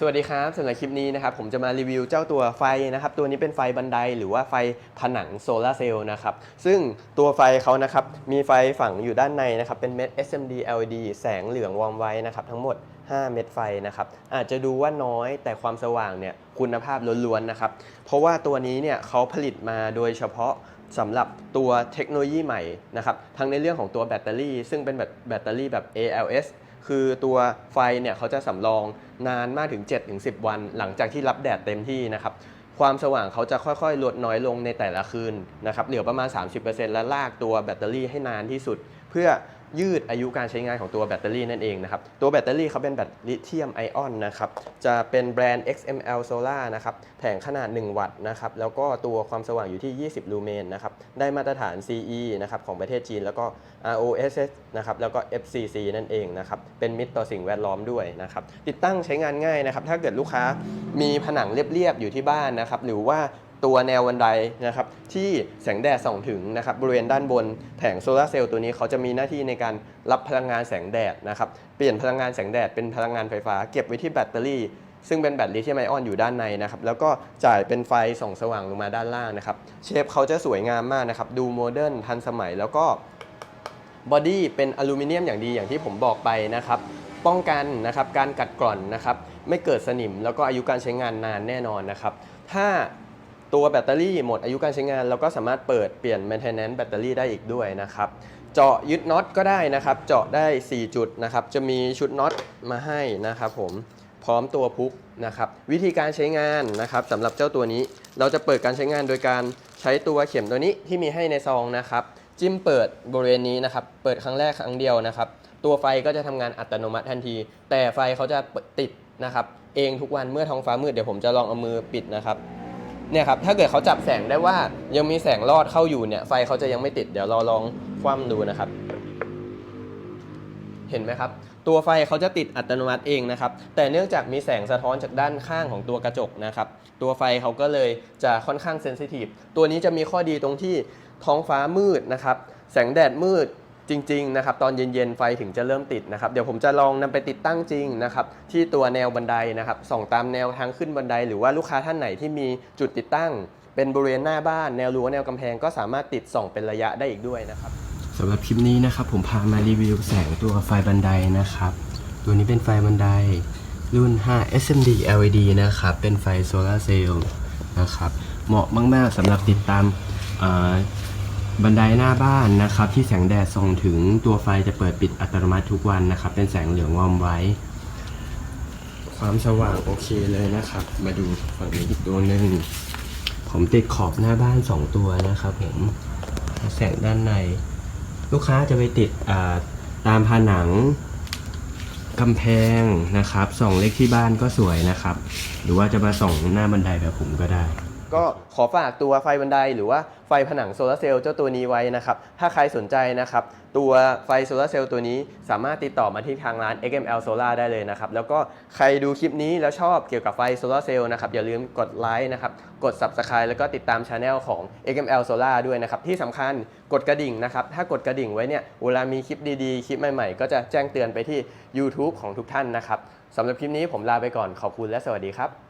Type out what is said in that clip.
สวัสดีครับสำหรับคลิปนี้นะครับผมจะมารีวิวเจ้าตัวไฟนะครับตัวนี้เป็นไฟบันไดหรือว่าไฟผนังโซลาร์เซลล์นะครับซึ่งตัวไฟเขานะครับมีไฟฝังอยู่ด้านในนะครับเป็นเม็ด SMD LED แสงเหลืองวอมไว้นะครับทั้งหมด 5 เม็ดไฟนะครับอาจจะดูว่าน้อยแต่ความสว่างเนี่ยคุณภาพล้วนๆนะครับเพราะว่าตัวนี้เนี่ยเขาผลิตมาโดยเฉพาะสำหรับตัวเทคโนโลยีใหม่นะครับทั้งในเรื่องของตัวแบตเตอรี่ ซึ่งเป็นแบบแบตเตอรี่แบบ ALS คือตัวไฟเนี่ยเขาจะสำรองนานมากถึง 7-10 วัน หลังจากที่รับแดดเต็มที่นะครับความสว่างเขาจะค่อยๆ ลดน้อยลงในแต่ละคืนนะครับเหลือประมาณ 30%และลากตัวแบตเตอรี่ให้นานที่สุด เพื่อ ยืดอายุการใช้งานของตัวแบตเตอรี่นั่นเองนะครับ ตัวแบตเตอรี่เขาเป็นแบตลิเธียมไอออนนะครับ จะเป็นแบรนด์ XML Solar นะครับ แผงขนาด 1 วัตต์นะครับ แล้วก็ตัวความสว่างอยู่ที่ 20 ลูเมนนะครับ ได้มาตรฐาน CE นะครับของประเทศจีน แล้วก็ ROSS นะครับ แล้วก็ FCC นั่นเองนะครับ เป็นมิตรต่อสิ่งแวดล้อมด้วยนะครับ ติดตั้งใช้งานง่ายนะครับ ถ้าเกิดลูกค้ามีผนังเรียบๆอยู่ที่บ้านนะครับ หรือว่า ตัวแนวบันไดนะครับที่แสงแดดส่องถึงนะครับบริเวณด้านบนแผงโซลาร์เซลล์ตัวนี้เขาจะมีหน้าที่ในการรับพลังงานแสงแดดนะครับเปลี่ยนพลังงานแสงแดดเป็นพลังงานไฟฟ้า เก็บไว้ที่แบตเตอรี่ ซึ่งเป็นแบตลิเธียมไอออนอยู่ด้านในนะครับแล้วก็จ่ายเป็นไฟส่องสว่างลงมาด้านล่างนะครับเชฟเขาจะสวยงามมากนะครับดูโมเดิร์นทันสมัยแล้วก็บอดี้เป็นอลูมิเนียมอย่างดีอย่างที่ผมบอกไปนะครับป้องกันนะครับการกัดกร่อนนะครับไม่เกิดสนิมแล้วก็อายุการใช้งานนานแน่นอนนะครับถ้า ตัวแบตเตอรี่หมดอายุการใช้งานเราก็สามารถเปิดเปลี่ยน maintenance แบตเตอรี่ได้อีกด้วยนะครับเจาะยึดน็อตก็ได้นะครับ เจาะได้ 4 จุดนะครับ จะมีชุดน็อตมาให้นะครับผมพร้อมตัวพุกนะครับวิธีการใช้งานนะครับสำหรับเจ้าตัวนี้ เราจะเปิดการใช้งานโดยการใช้ตัวเข็มตัวนี้ที่มีให้ในซองนะครับ จิ้มเปิดบริเวณนี้นะครับ เปิดครั้งแรกครั้งเดียวนะครับ ตัวไฟก็จะทำงานอัตโนมัติทันที แต่ไฟเขาจะติดนะครับ เองทุกวันเมื่อท้องฟ้ามืดเดี๋ยวผมจะลองเอามือปิดนะครับ เนี่ยครับถ้าเกิดเขาจับแสงได้ว่ายังมีแสงรอดเข้าอยู่เนี่ยไฟเขาจะยังไม่ติดเดี๋ยวเราลองคว่ำดูนะครับ เห็นไหมครับ ตัวไฟเขาจะติดอัตโนมัติเองนะครับ แต่เนื่องจากมีแสงสะท้อนจากด้านข้างของตัวกระจกนะครับ ตัวไฟเขาก็เลยจะค่อนข้างเซนซิทีฟตัวนี้จะมีข้อดีตรงที่ท้องฟ้ามืดนะครับ แสงแดดมืด จริงๆนะครับตอนเย็นๆไฟถึงจะเริ่มติดนะครับเดี๋ยวผมจะลองนำไปติดตั้งจริงนะครับที่ตัวแนวบันไดนะครับส่องตามแนวทางขึ้นบันได หรือว่าลูกค้าท่านไหนที่มีจุดติดตั้ง เป็นบริเวณหน้าบ้านแนวรั้วแนวกำแพงก็สามารถติดส่องเป็นระยะได้อีกด้วยนะครับสำหรับคลิปนี้นะครับผมพามารีวิวแสงตัวไฟบันไดนะครับตัวนี้เป็นไฟบันไดรุ่น 5 SMD LED นะครับเป็นไฟโซลาร์เซลล์นะครับเหมาะมากๆสำหรับติดตาม บันไดหน้าบ้านนะครับที่แสงแดดส่องถึงตัวไฟจะเปิดปิดอัตโนมัติทุกวันนะครับ เป็นแสงเหลืองวอมไว้ ความสว่างโอเคเลยนะครับ มาดูฝั่งนี้อีกตัวหนึ่งผมติดขอบหน้าบ้าน 2 ตัวนะครับผมแสงด้านใน ลูกค้าจะไปติดตามผนังกำแพงนะครับส่องเล็กที่บ้านก็สวยนะครับ หรือว่าจะมาส่องหน้าบันไดแบบผมก็ได้ ก็ขอฝากตัวไฟบันไดหรือว่าไฟผนังโซลาร์เซลล์เจ้าตัวนี้ไว้นะครับ ถ้าใครสนใจนะครับ ตัวไฟโซลาร์เซลล์ตัวนี้สามารถติดต่อมาที่ทางร้าน XML Solar ได้เลยนะครับ แล้วก็ใครดูคลิปนี้แล้วชอบเกี่ยวกับไฟโซลาร์เซลล์นะครับ อย่าลืมกดไลค์นะครับ กด Subscribe แล้วก็ติดตามช anel ของ XML Solar ด้วยนะครับ ที่สำคัญกดกระดิ่งนะครับ ถ้ากดกระดิ่งไว้เนี่ยเวลามีคลิปดีๆ คลิปใหม่ๆ ก็จะแจ้งเตือนไปที่ YouTube ของทุกท่านนะครับสำหรับคลิปนี้ผมลาไปก่อนขอบคุณและสวัสดีครับ